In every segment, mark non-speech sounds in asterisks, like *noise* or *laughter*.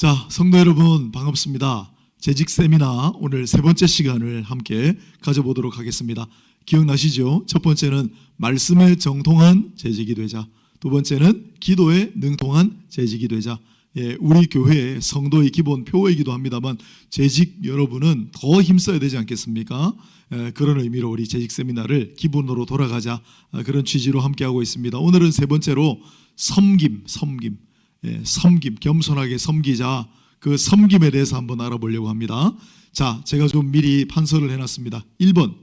자, 성도 여러분 반갑습니다. 재직 세미나 오늘 세 번째 시간을 함께 가져보도록 하겠습니다. 기억나시죠? 첫 번째는 말씀에 정통한 재직이 되자. 두 번째는 기도에 능통한 재직이 되자. 예, 우리 교회의 성도의 기본 표이기도 합니다만 재직 여러분은 더 힘써야 되지 않겠습니까? 예, 그런 의미로 우리 재직 세미나를 기본으로 돌아가자 아, 그런 취지로 함께 하고 있습니다. 오늘은 세 번째로 섬김, 섬김, 예, 섬김, 겸손하게 섬기자. 그 섬김에 대해서 한번 알아보려고 합니다. 자, 제가 좀 미리 판서를 해놨습니다. 1번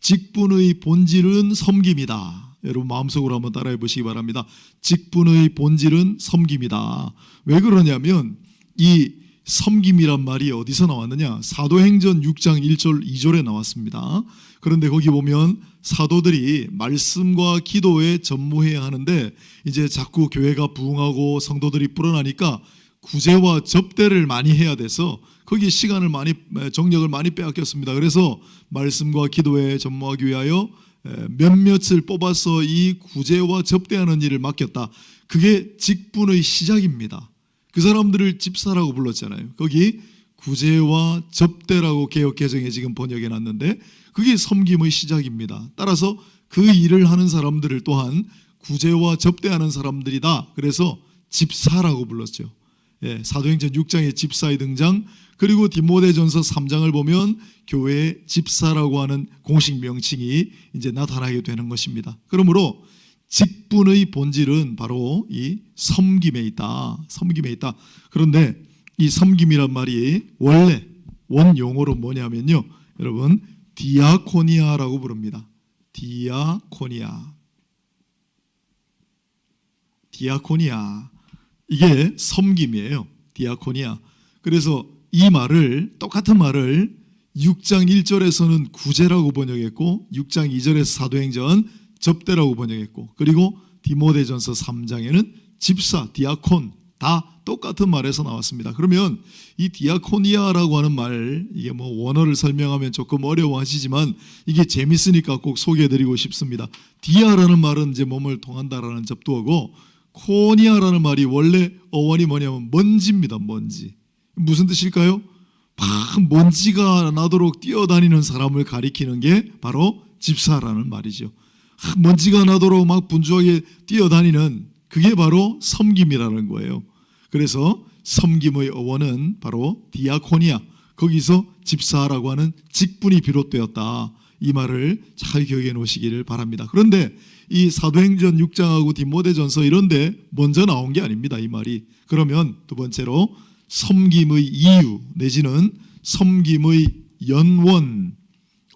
직분의 본질은 섬김이다. 여러분 마음속으로 한번 따라해 보시기 바랍니다. 직분의 본질은 섬김이다. 왜 그러냐면 이 섬김이란 말이 어디서 나왔느냐? 사도행전 6장 1절 2절에 나왔습니다. 그런데 거기 보면 사도들이 말씀과 기도에 전무해야 하는데 이제 자꾸 교회가 부흥하고 성도들이 불어나니까 구제와 접대를 많이 해야 돼서 거기 시간을 많이 정력을 많이 빼앗겼습니다. 그래서 말씀과 기도에 전무하기 위하여 몇몇을 뽑아서 이 구제와 접대하는 일을 맡겼다. 그게 직분의 시작입니다. 그 사람들을 집사라고 불렀잖아요. 거기 구제와 접대라고 개혁 개정에 지금 번역해 놨는데 그게 섬김의 시작입니다. 따라서 그 일을 하는 사람들을 또한 구제와 접대하는 사람들이다. 그래서 집사라고 불렀죠. 예, 사도행전 6장의 집사의 등장 그리고 디모데전서 3장을 보면 교회의 집사라고 하는 공식 명칭이 이제 나타나게 되는 것입니다. 그러므로 직분의 본질은 바로 이 섬김에 있다. 섬김에 있다. 그런데 이 섬김이란 말이 원래 원 용어로 뭐냐면요. 여러분 디아코니아라고 부릅니다. 디아코니아. 디아코니아. 이게 섬김이에요. 디아코니아. 그래서 이 말을 똑같은 말을 6장 1절에서는 구제라고 번역했고 6장 2절에서 사도행전 접대라고 번역했고 그리고 디모데전서 3장에는 집사, 디아콘 다 똑같은 말에서 나왔습니다. 그러면 이 디아코니아라고 하는 말 이게 뭐 원어를 설명하면 조금 어려워하시지만 이게 재밌으니까 꼭 소개해드리고 싶습니다. 디아라는 말은 이제 몸을 통한다라는 접두어고 코니아라는 말이 원래 어원이 뭐냐면 먼지입니다. 먼지. 무슨 뜻일까요? 막 먼지가 나도록 뛰어다니는 사람을 가리키는 게 바로 집사라는 말이죠. 먼지가 나도록 막 분주하게 뛰어다니는 그게 바로 섬김이라는 거예요. 그래서 섬김의 어원은 바로 디아코니아. 거기서 집사라고 하는 직분이 비롯되었다. 이 말을 잘 기억해 놓으시기를 바랍니다. 그런데 이 사도행전 6장하고 디모데전서 이런데 먼저 나온 게 아닙니다. 이 말이. 그러면 두 번째로 섬김의 이유 내지는 섬김의 연원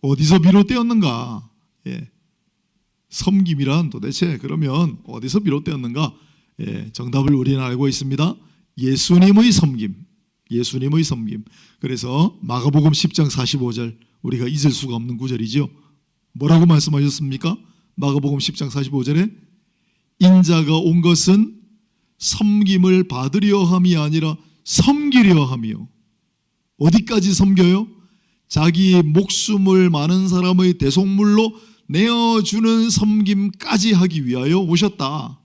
어디서 비롯되었는가? 예. 섬김이란 도대체 그러면 어디서 비롯되었는가? 예, 정답을 우리는 알고 있습니다. 예수님의 섬김. 예수님의 섬김. 그래서 마가복음 10장 45절 우리가 잊을 수가 없는 구절이죠. 뭐라고 말씀하셨습니까? 마가복음 10장 45절에 인자가 온 것은 섬김을 받으려 함이 아니라 섬기려 함이요. 어디까지 섬겨요? 자기 목숨을 많은 사람의 대속물로 내어주는 섬김까지 하기 위하여 오셨다.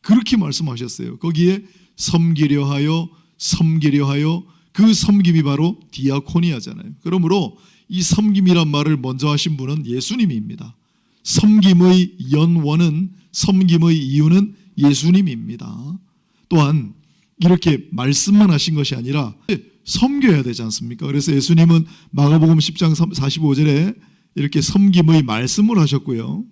그렇게 말씀하셨어요. 거기에 섬기려 하여 섬기려 하여 그 섬김이 바로 디아코니아잖아요. 그러므로 이 섬김이란 말을 먼저 하신 분은 예수님입니다. 섬김의 연원은 섬김의 이유는 예수님입니다. 또한 이렇게 말씀만 하신 것이 아니라 섬겨야 되지 않습니까? 그래서 예수님은 마가복음 10장 45절에 이렇게 섬김의 말씀을 하셨고요.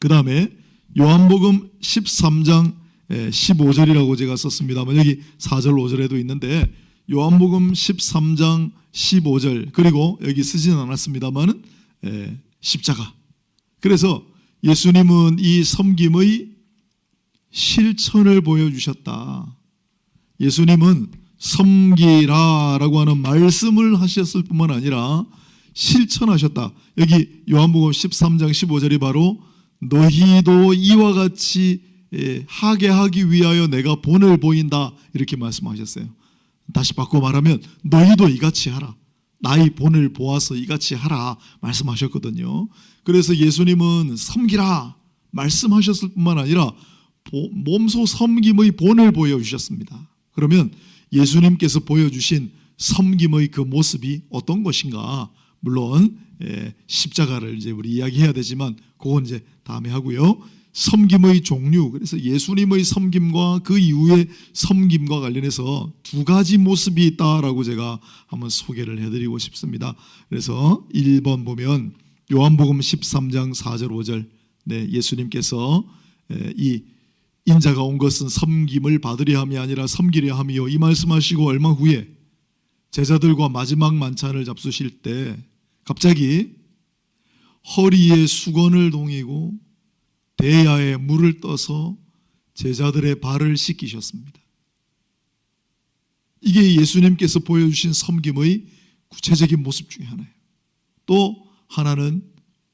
그 다음에 요한복음 13장 15절이라고 제가 썼습니다만 여기 4절 5절에도 있는데 요한복음 13장 15절 그리고 여기 쓰지는 않았습니다만은 십자가. 그래서 예수님은 이 섬김의 실천을 보여주셨다. 예수님은 섬기라라고 하는 말씀을 하셨을 뿐만 아니라 실천하셨다. 여기 요한복음 13장 15절이 바로 너희도 이와 같이 하게 하기 위하여 내가 본을 보인다 이렇게 말씀하셨어요. 다시 바꿔 말하면 너희도 이같이 하라. 나의 본을 보아서 이같이 하라 말씀하셨거든요. 그래서 예수님은 섬기라 말씀하셨을 뿐만 아니라 몸소 섬김의 본을 보여주셨습니다. 그러면 예수님께서 보여주신 섬김의 그 모습이 어떤 것인가? 물론 예, 십자가를 이제 우리 이야기해야 되지만 그건 이제 다음에 하고요. 섬김의 종류 그래서 예수님의 섬김과 그 이후의 섬김과 관련해서 두 가지 모습이 있다라고 제가 한번 소개를 해드리고 싶습니다. 그래서 1번 보면 요한복음 13장 4절 5절 네, 예수님께서 에, 이 인자가 온 것은 섬김을 받으려 함이 아니라 섬기려 함이요 이 말씀하시고 얼마 후에 제자들과 마지막 만찬을 잡수실 때 갑자기 허리에 수건을 동이고 대야에 물을 떠서 제자들의 발을 씻기셨습니다. 이게 예수님께서 보여주신 섬김의 구체적인 모습 중에 하나예요. 또 하나는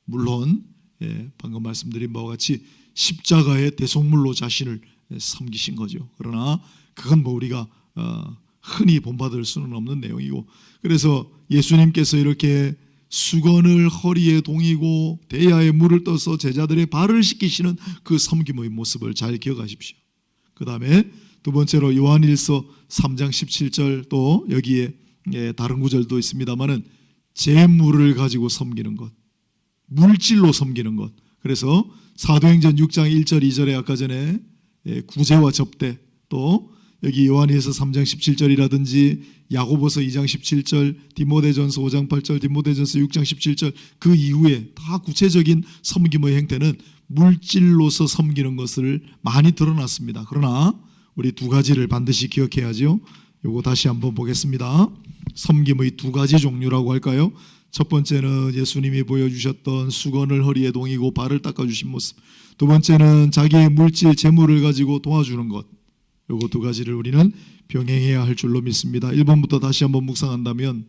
물론 예, 방금 말씀드린 바와 같이 십자가의 대속물로 자신을 섬기신 거죠. 그러나 그건 뭐 우리가 어, 흔히 본받을 수는 없는 내용이고 그래서 예수님께서 이렇게 수건을 허리에 동이고 대야에 물을 떠서 제자들의 발을 씻기시는 그 섬김의 모습을 잘 기억하십시오. 그 다음에 두 번째로 요한일서 3장 17절 또 여기에 예, 다른 구절도 있습니다만은 재물을 가지고 섬기는 것, 물질로 섬기는 것. 그래서 사도행전 6장 1절 2절에 아까 전에 예, 구제와 접대 또 여기 요한일서 3장 17절이라든지 야고보서 2장 17절, 디모데전서 5장 8절, 디모데전서 6장 17절 그 이후에 다 구체적인 섬김의 행태는 물질로서 섬기는 것을 많이 드러났습니다. 그러나 우리 두 가지를 반드시 기억해야지요. 요거 다시 한번 보겠습니다. 섬김의 두 가지 종류라고 할까요? 첫 번째는 예수님이 보여주셨던 수건을 허리에 동이고 발을 닦아주신 모습. 두 번째는 자기의 물질 재물을 가지고 도와주는 것. 요거 두 가지를 우리는 병행해야 할 줄로 믿습니다. 1번부터 다시 한번 묵상한다면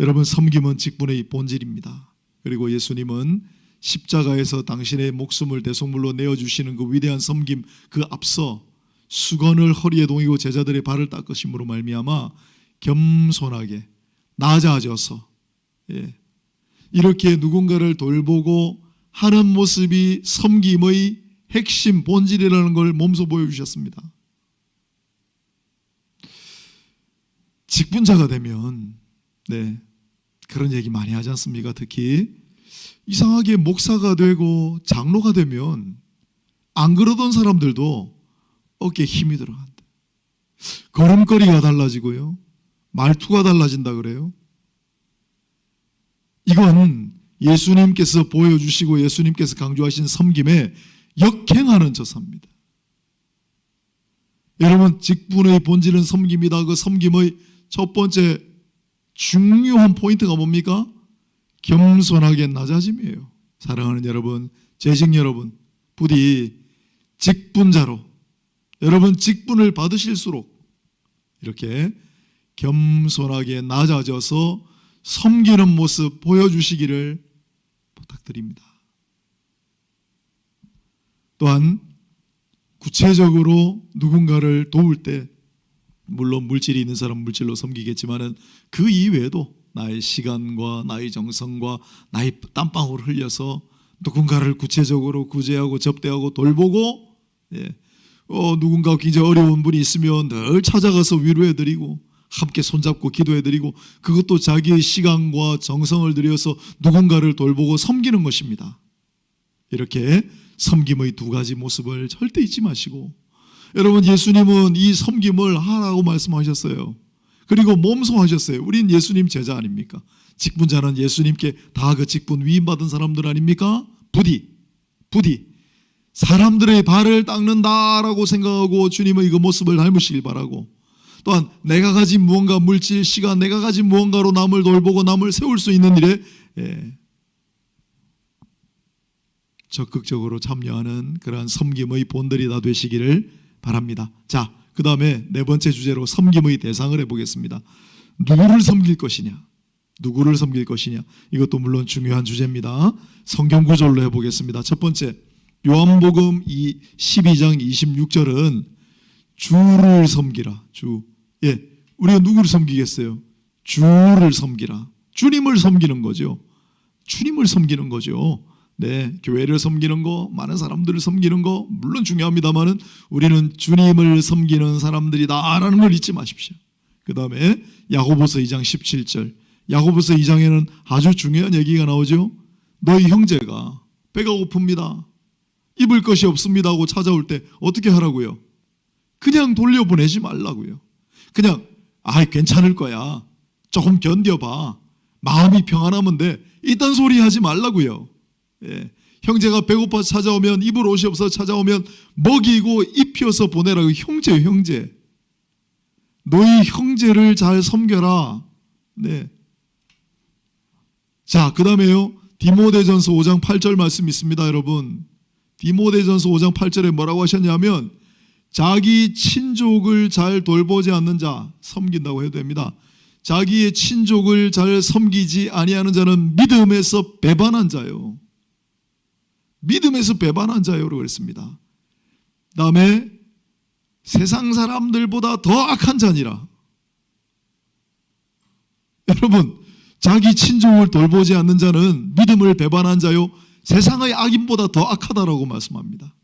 여러분 섬김은 직분의 본질입니다. 그리고 예수님은 십자가에서 당신의 목숨을 대속물로 내어 주시는 그 위대한 섬김 그 앞서 수건을 허리에 동이고 제자들의 발을 닦으심으로 말미암아 겸손하게 낮아져서 예, 이렇게 누군가를 돌보고 하는 모습이 섬김의 핵심 본질이라는 걸 몸소 보여주셨습니다. 직분자가 되면 네 그런 얘기 많이 하지 않습니까? 특히 이상하게 목사가 되고 장로가 되면 안 그러던 사람들도 어깨에 힘이 들어간다. 걸음걸이가 달라지고요. 말투가 달라진다 그래요. 이건 예수님께서 보여주시고 예수님께서 강조하신 섬김에 역행하는 저사입니다. 여러분 직분의 본질은 섬김이다. 그 섬김의 첫 번째 중요한 포인트가 뭡니까? 겸손하게 낮아짐이에요. 사랑하는 여러분, 재직 여러분, 부디 직분자로 여러분 직분을 받으실수록 이렇게 겸손하게 낮아져서 섬기는 모습 보여주시기를 부탁드립니다. 또한 구체적으로 누군가를 도울 때 물론 물질이 있는 사람 은 물질로 섬기겠지만은 그 이외에도 나의 시간과 나의 정성과 나의 땀방울을 흘려서 누군가를 구체적으로 구제하고 접대하고 돌보고 예. 어, 누군가 굉장히 어려운 분이 있으면 늘 찾아가서 위로해드리고 함께 손잡고 기도해드리고 그것도 자기의 시간과 정성을 들여서 누군가를 돌보고 섬기는 것입니다. 이렇게 섬김의 두 가지 모습을 절대 잊지 마시고 여러분 예수님은 이 섬김을 하라고 말씀하셨어요. 그리고 몸소 하셨어요. 우린 예수님 제자 아닙니까? 직분자는 예수님께 다 그 직분 위임받은 사람들 아닙니까? 부디 부디 사람들의 발을 닦는다라고 생각하고 주님의 그 모습을 닮으시길 바라고 또한 내가 가진 무언가 물질 시간 내가 가진 무언가로 남을 돌보고 남을 세울 수 있는 일에 예, 적극적으로 참여하는 그러한 섬김의 본들이 다 되시기를 바랍니다. 자, 그 다음에 네 번째 주제로 섬김의 대상을 해보겠습니다. 누구를 섬길 것이냐? 누구를 섬길 것이냐? 이것도 물론 중요한 주제입니다. 성경 구절로 해보겠습니다. 첫 번째, 요한복음 12장 26절은 주를 섬기라. 주. 예, 우리가 누구를 섬기겠어요? 주를 섬기라. 주님을 섬기는 거죠. 주님을 섬기는 거죠. 네, 교회를 섬기는 거, 많은 사람들을 섬기는 거 물론 중요합니다만은 우리는 주님을 섬기는 사람들이다라는 걸 잊지 마십시오. 그다음에 야고보서 2장 17절. 야고보서 2장에는 아주 중요한 얘기가 나오죠. 너희 형제가 배가 고픕니다. 입을 것이 없습니다 하고 찾아올 때 어떻게 하라고요? 그냥 돌려보내지 말라고요. 그냥 아 괜찮을 거야. 조금 견뎌 봐. 마음이 평안하면 돼. 이딴 소리 하지 말라고요. 예. 형제가 배고파 찾아오면 입을 옷이 없어 찾아오면 먹이고 입혀서 보내라고 형제 형제. 너희 형제를 잘 섬겨라. 네. 자, 그 다음에요. 디모데전서 5장 8절 말씀 있습니다, 여러분. 디모데전서 5장 8절에 뭐라고 하셨냐면 자기 친족을 잘 돌보지 않는 자 섬긴다고 해도 됩니다. 자기의 친족을 잘 섬기지 아니하는 자는 믿음에서 배반한 자요. 믿음에서 배반한 자요라고 그랬습니다. 다음에 세상 사람들보다 더 악한 자니라. *laughs* 여러분, 자기 친족을 돌보지 않는 자는 믿음을 배반한 자요. 세상의 악인보다 더 악하다라고 말씀합니다.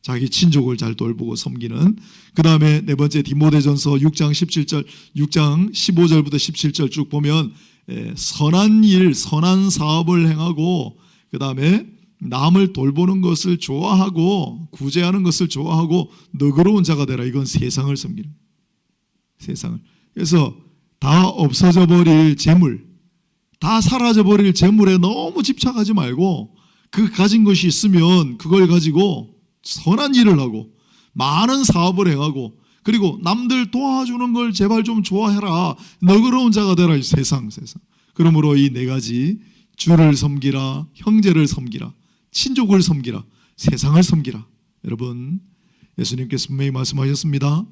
자기 친족을 잘 돌보고 섬기는 그 다음에 네 번째 디모데전서 6장 17절 6장 15절부터 17절 쭉 보면 에, 선한 일 선한 사업을 행하고 그 다음에 남을 돌보는 것을 좋아하고 구제하는 것을 좋아하고 너그러운 자가 되라. 이건 세상을 섬기는 세상을. 그래서 다 없어져 버릴 재물 다 사라져 버릴 재물에 너무 집착하지 말고 그 가진 것이 있으면 그걸 가지고 선한 일을 하고 많은 사업을 행하고 그리고 남들 도와주는 걸 제발 좀 좋아해라. 너그러운 자가 되라 이 세상 세상. 그러므로 이 네 가지 주를 섬기라 형제를 섬기라 친족을 섬기라 세상을 섬기라 여러분 예수님께서 분명히 말씀하셨습니다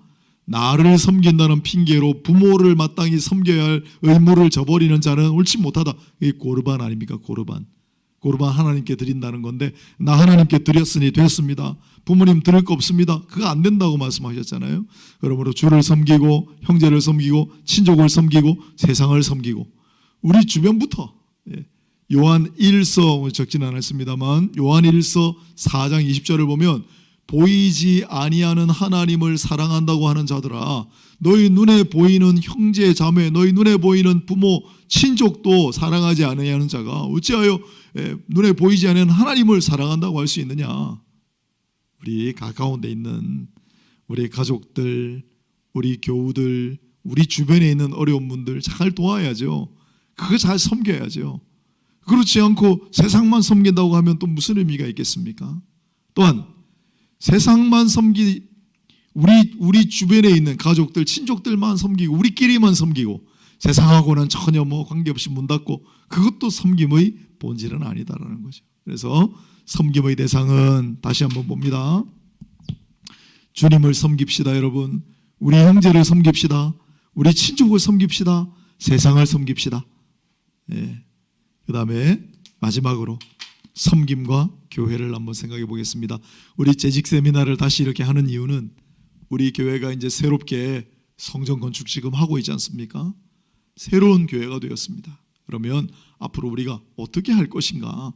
나를 섬긴다는 핑계로 부모를 마땅히 섬겨야 할 의무를 저버리는 자는 옳지 못하다 이 고르반 아닙니까 고르반 고르반 하나님께 드린다는 건데 나 하나님께 드렸으니 됐습니다. 부모님 드릴 거 없습니다. 그거 안 된다고 말씀하셨잖아요. 그러므로 주를 섬기고 형제를 섬기고 친족을 섬기고 세상을 섬기고 우리 주변부터 예. 요한 1서 적지는 않았습니다만 요한 1서 4장 20절을 보면 보이지 아니하는 하나님을 사랑한다고 하는 자들아 너희 눈에 보이는 형제 자매 너희 눈에 보이는 부모 친족도 사랑하지 아니하는 자가 어찌하여 에, 눈에 보이지 않는 하나님을 사랑한다고 할 수 있느냐? 우리 가까운 데 있는 우리 가족들 우리 교우들 우리 주변에 있는 어려운 분들 잘 도와야죠. 그거 잘 섬겨야죠 그렇지 않고 세상만 섬긴다고 하면 또 무슨 의미가 있겠습니까 또한 세상만 섬기 우리 우리 주변에 있는 가족들 친족들만 섬기고 우리끼리만 섬기고 세상하고는 전혀 뭐 관계없이 문 닫고 그것도 섬김의 본질은 아니다라는 거죠. 그래서 섬김의 대상은 다시 한번 봅니다. 주님을 섬깁시다, 여러분. 우리 형제를 섬깁시다. 우리 친족을 섬깁시다. 세상을 섬깁시다. 예. 그 다음에 마지막으로 섬김과 교회를 한번 생각해 보겠습니다. 우리 재직 세미나를 다시 이렇게 하는 이유는 우리 교회가 이제 새롭게 성전 건축 지금 하고 있지 않습니까? 새로운 교회가 되었습니다. 그러면 앞으로 우리가 어떻게 할 것인가?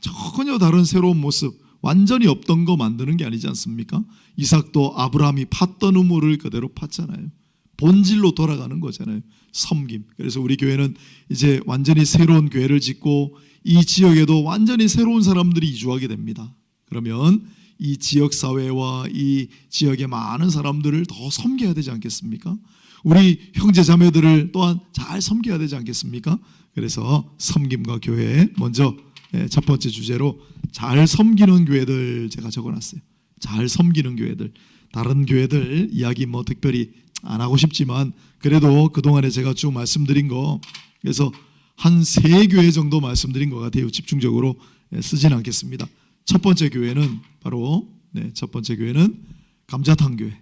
전혀 다른 새로운 모습, 완전히 없던 거 만드는 게 아니지 않습니까? 이삭도 아브라함이 팠던 우물을 그대로 팠잖아요. 본질로 돌아가는 거잖아요. 섬김. 그래서 우리 교회는 이제 완전히 새로운 교회를 짓고 이 지역에도 완전히 새로운 사람들이 이주하게 됩니다. 그러면 이 지역 사회와 이 지역의 많은 사람들을 더 섬겨야 되지 않겠습니까? 우리 형제 자매들을 또한 잘 섬겨야 되지 않겠습니까? 그래서 섬김과 교회 먼저 예, 첫 번째 주제로 잘 섬기는 교회들 제가 적어놨어요. 잘 섬기는 교회들 다른 교회들 이야기 뭐 특별히 안 하고 싶지만 그래도 그 동안에 제가 쭉 말씀드린 거 그래서 한 세 교회 정도 말씀드린 것 같아요. 집중적으로 예, 쓰진 않겠습니다. 첫 번째 교회는 바로 네, 첫 번째 교회는 감자탕 교회.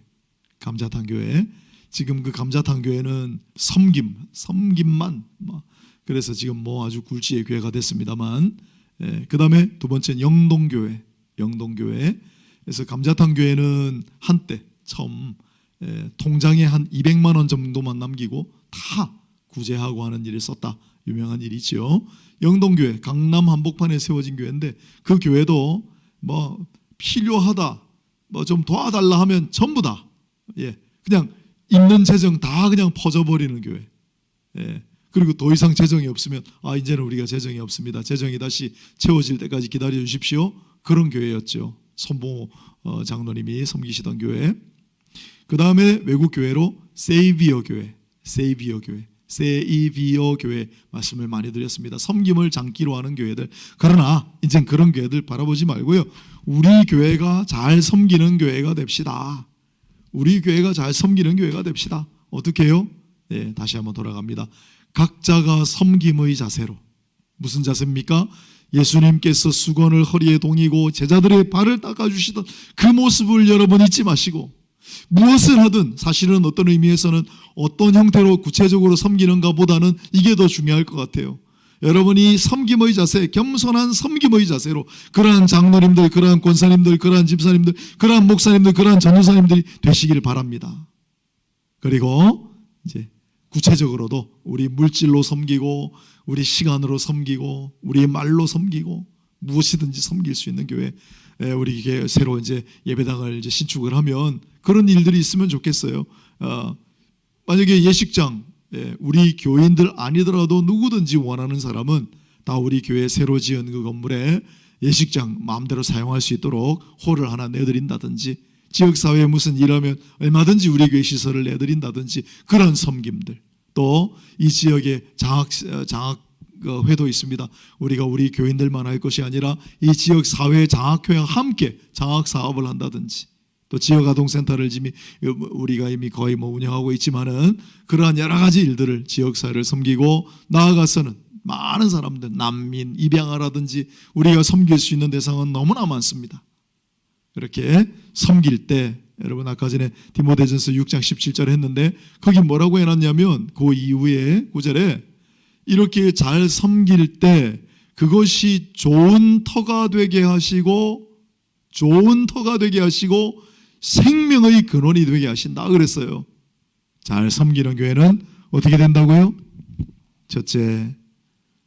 감자탕 교회. 지금 그 감자탕 교회는 섬김, 섬김만 뭐 그래서 지금 뭐 아주 굴지의 교회가 됐습니다만 예, 그다음에 두 번째는 영동 교회. 영동 교회. 그래서 감자탕 교회는 한때 처음 예, 통장에 한 200만 원 정도만 남기고 다 구제하고 하는 일에 썼다. 유명한 일이지요. 영동교회 강남 한복판에 세워진 교회인데 그 교회도 뭐 필요하다 뭐 좀 도와달라 하면 전부 다 예, 그냥 있는 재정 다 그냥 퍼져버리는 교회. 예. 그리고 더 이상 재정이 없으면 아 이제는 우리가 재정이 없습니다. 재정이 다시 채워질 때까지 기다려 주십시오. 그런 교회였죠. 손봉호 어, 장로님이 섬기시던 교회. 그 다음에 외국 교회로 세이비어 교회, 세이비어 교회, 세이비어 교회 말씀을 많이 드렸습니다. 섬김을 장기로 하는 교회들. 그러나 이젠 그런 교회들 바라보지 말고요. 우리 교회가 잘 섬기는 교회가 됩시다. 우리 교회가 잘 섬기는 교회가 됩시다. 어떻게 해요? 네, 다시 한번 돌아갑니다. 각자가 섬김의 자세로 무슨 자세입니까? 예수님께서 수건을 허리에 동이고 제자들의 발을 닦아주시던 그 모습을 여러분 잊지 마시고 무엇을 하든 사실은 어떤 의미에서는 어떤 형태로 구체적으로 섬기는가 보다는 이게 더 중요할 것 같아요. 여러분이 섬김의 자세, 겸손한 섬김의 자세로 그러한 장로님들, 그러한 권사님들, 그러한 집사님들, 그러한 목사님들, 그러한 전도사님들이 되시길 바랍니다. 그리고 이제 구체적으로도 우리 물질로 섬기고 우리 시간으로 섬기고 우리 말로 섬기고 무엇이든지 섬길 수 있는 교회 에, 우리 이게 새로 이제 예배당을 이제 신축을 하면 그런 일들이 있으면 좋겠어요. 어, 만약에 예식장 예, 우리 교인들 아니더라도 누구든지 원하는 사람은 다 우리 교회 새로 지은 그 건물에 예식장 마음대로 사용할 수 있도록 홀을 하나 내드린다든지 지역 사회에 무슨 일하면 얼마든지 우리 교회 시설을 내드린다든지 그런 섬김들 또 이 지역에 장학 장학 어, 회도 있습니다. 우리가 우리 교인들만 할 것이 아니라 이 지역 사회 장학회와 함께 장학 사업을 한다든지 또 지역 아동센터를 이미 우리가 이미 거의 뭐 운영하고 있지만은 그러한 여러 가지 일들을 지역 사회를 섬기고 나아가서는 많은 사람들 난민 입양아라든지 우리가 섬길 수 있는 대상은 너무나 많습니다. 그렇게 섬길 때 여러분 아까 전에 디모데전서 6장 17절 했는데 거기 뭐라고 해놨냐면 그 이후에 9절에 이렇게 잘 섬길 때 그것이 좋은 터가 되게 하시고 좋은 터가 되게 하시고 생명의 근원이 되게 하신다 그랬어요. 잘 섬기는 교회는 어떻게 된다고요? 첫째,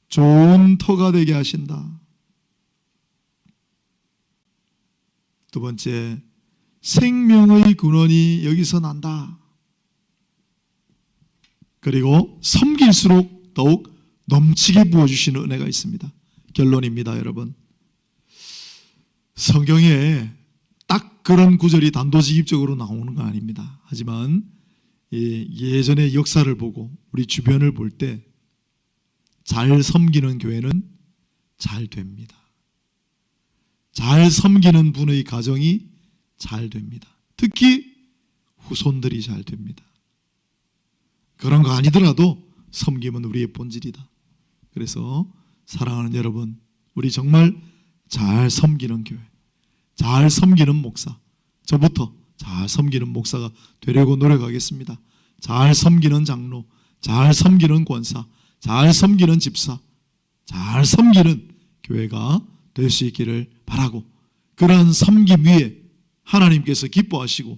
좋은 터가 되게 하신다. 두 번째, 생명의 근원이 여기서 난다. 그리고 섬길수록 더욱 넘치게 부어주시는 은혜가 있습니다. 결론입니다, 여러분. 성경에 딱 그런 구절이 단도직입적으로 나오는 건 아닙니다. 하지만 예전의 역사를 보고 우리 주변을 볼 때 잘 섬기는 교회는 잘 됩니다. 잘 섬기는 분의 가정이 잘 됩니다. 특히 후손들이 잘 됩니다. 그런 거 아니더라도 섬김은 우리의 본질이다. 그래서 사랑하는 여러분, 우리 정말 잘 섬기는 교회, 잘 섬기는 목사, 저부터 잘 섬기는 목사가 되려고 노력하겠습니다. 잘 섬기는 장로, 잘 섬기는 권사, 잘 섬기는 집사, 잘 섬기는 교회가 될 수 있기를 바라고 그러한 섬김 위에 하나님께서 기뻐하시고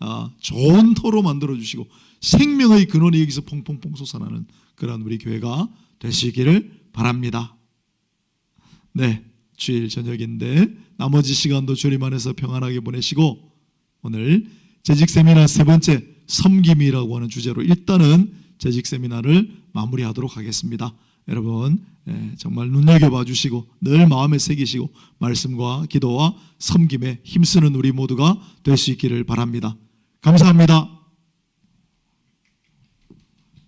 아, 좋은 터로 만들어 주시고 생명의 근원이 여기서 퐁퐁퐁 솟아나는 그런 우리 교회가 있기를 바랍니다. 네, 주일 저녁인데 나머지 시간도 주님 안에서 평안하게 보내시고 오늘 재직 세미나 세 번째 섬김이라고 하는 주제로 일단은 재직 세미나를 마무리하도록 하겠습니다. 여러분 예, 정말 눈여겨봐 주시고 늘 마음에 새기시고 말씀과 기도와 섬김에 힘쓰는 우리 모두가 될 수 있기를 바랍니다. 감사합니다.